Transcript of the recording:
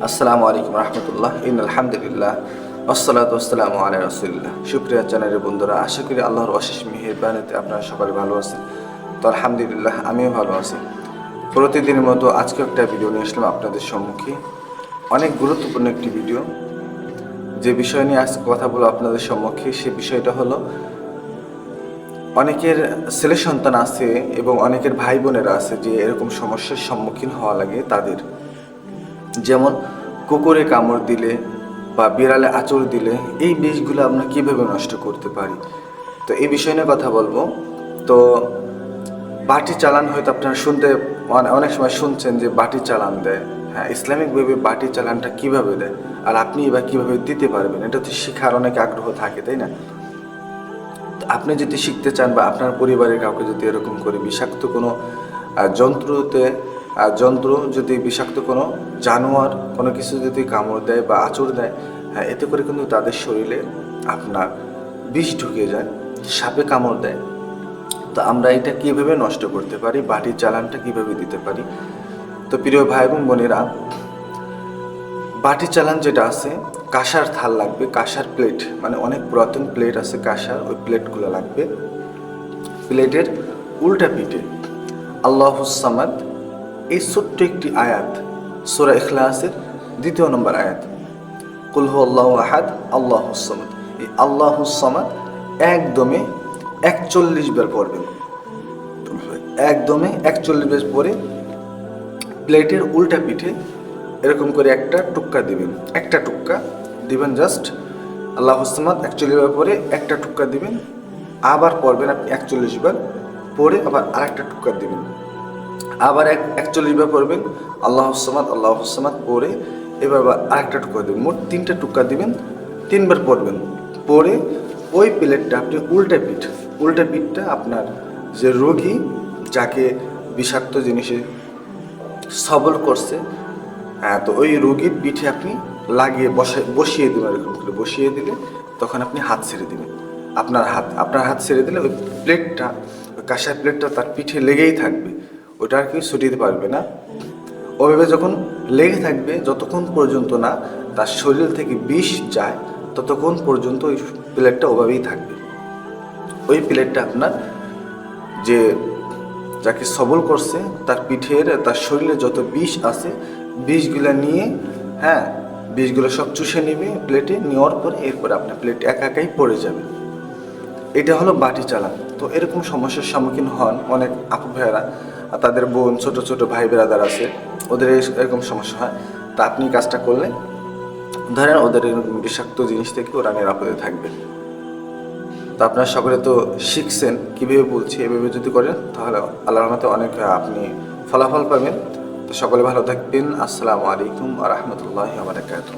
আসসালামু আলাইকুম রহমতুল্লাহ। ইন আলহামদুলিল্লাহ আসসালাত আসসালামু আলাই রসুলিল্লাহ। সুপ্রিয়া চ্যানেলের বন্ধুরা, আশা করি আল্লাহর অশেষ মেহেরবানিতে আপনারা সকালে ভালো আছেন। তো আলহামদুলিল্লাহ, আমিও ভালো আছি। প্রতিদিনের মতো আজকে একটা ভিডিও নিয়ে আসলাম আপনাদের সম্মুখে। অনেক গুরুত্বপূর্ণ একটি ভিডিও। যে বিষয় নিয়ে আজকে কথা বলব আপনাদের সম্মুখে, সে বিষয়টা হলো, অনেকের ছেলে সন্তান আছে এবং অনেকের ভাই বোনেরা আছে যে এরকম সমস্যার সম্মুখীন হওয়া লাগে তাদের। যেমন কুকুরে কামড় দিলে বা বিড়ালে আঁচড় দিলে এই বিষগুলো আমরা কীভাবে নষ্ট করতে পারি? তো এই বিষয় নিয়ে কথা বলব। তো বাটি চালান হয়তো আপনারা শুনতে অনেক সময় শুনছেন যে বাটি চালান দেয়। হ্যাঁ ইসলামিকভাবে বাটি চালানটা কীভাবে দেয়? আর আপনি এবার কীভাবে দিতে পারবেন? এটা তো শেখার অনেক আগ্রহ থাকে, তাই না? আপনি যদি শিখতে চান বা আপনার পরিবারের কাউকে যদি এরকম করে বিষাক্ত কোনো যন্ত্রতে যন্ত্র যদি বিষাক্ত কোনো জানোয়ার কোনো কিছু যদি কামড় দেয় বা আঁচড় দেয় হ্যাঁ এতে করে কিন্তু তাদের শরীরে আপনার বিষ ঢুকে যায়, সাপে কামড় দেয়। তো আমরা এটা কীভাবে নষ্ট করতে পারি, বাটির চালানটা কীভাবে দিতে পারি? তো প্রিয় ভাই এবং বোনেরা বাটি চালান যেটা আছে, কাঁসার থাল লাগবে, কাঁসার প্লেট মানে অনেক পুরাতন প্লেট আছে কাঁসার, ওই প্লেটগুলো লাগবে। প্লেটের উল্টা পিঠে, আল্লাহ সামাদ এই ছোট্ট একটি আয়াত, সোরা ইখলাসের দ্বিতীয় নম্বর আয়াত। কুলহু আল্লাহ আহাদ আল্লাহ সামাদ। এই আল্লাহ সামাদ একদমে একচল্লিশ বার পড়বেন। একদমে একচল্লিশ বার পরে প্লেটের উল্টা পিঠে এরকম করে একটা টুক্কা দিবেন। একটা টুক্কা দিবেন জাস্ট আল্লাহ হুসমাদ একচল্লিশ বার পরে একটা টুক্কা দিবেন। আবার পড়বেন আপনি একচল্লিশ বার পরে আবার আরেকটা টুক্কা দিবেন। আবার এক একচল্লিশ বার পড়বেন, আল্লাহ হুসমাদ আল্লাহ হুসমাদ পরে এবার আরেকটা টুক্কা দিবেন, মোট তিনটা টুক্কা দিবেন, তিনবার পড়বেন। পরে ওই প্লেটটা আপনি উল্টা পিঠ, উল্টা পিঠটা আপনার যে রোগী যাকে বিষাক্ত জিনিসে সবল করছে হ্যাঁ তো ওই রোগীর পিঠে আপনি লাগিয়ে বসে, বসিয়ে দেবেন, এরকম করে বসিয়ে দিলে তখন আপনি হাত ছেড়ে দিবেন। আপনার হাত আপনার হাত ছেড়ে দিলে ওই প্লেটটা কাঁসার প্লেটটা তার পিঠে লেগেই থাকবে। ওটা আর কেউ ছুটিয়ে পারবে না। ওভাবে যখন লেগে থাকবে, যতক্ষণ পর্যন্ত না তার শরীর থেকে বিষ যায়, ততক্ষণ পর্যন্ত ওই প্লেটটা ওভাবেই থাকবে। ওই প্লেটটা আপনার যে যাকে সবল করছে, তার পিঠের, তার শরীরে যত বিষ আছে, বিষগুলো নিয়ে হ্যাঁ বিষগুলো সব চুষে নেবে প্লেটে নেওয়ার পরে এরপরে আপনার প্লেট একা একাই পড়ে যাবে। এটা হলো বাটি চালান তো এরকম সমস্যার সম্মুখীন হন অনেক আপু ভাইয়েরা তাদের বোন, ছোট ছোট ভাই বেরাদার আছে। ওদের এরকম সমস্যা হয়। তা আপনি কাজটা করলে, ধরেন ওদের বিষাক্ত জিনিস থেকে ওরা নিরাপদে থাকবে। তো আপনারা সকলে তো শিখছেন কীভাবে বলছি, এভাবে যদি করেন, তাহলে আল্লাহর মতো অনেক আপনি ফলাফল পাবেন। তো সকলে ভালো থাকবেন। আসসালামু আলাইকুম আ রহমতুল্লাহ বারাকাতুহ।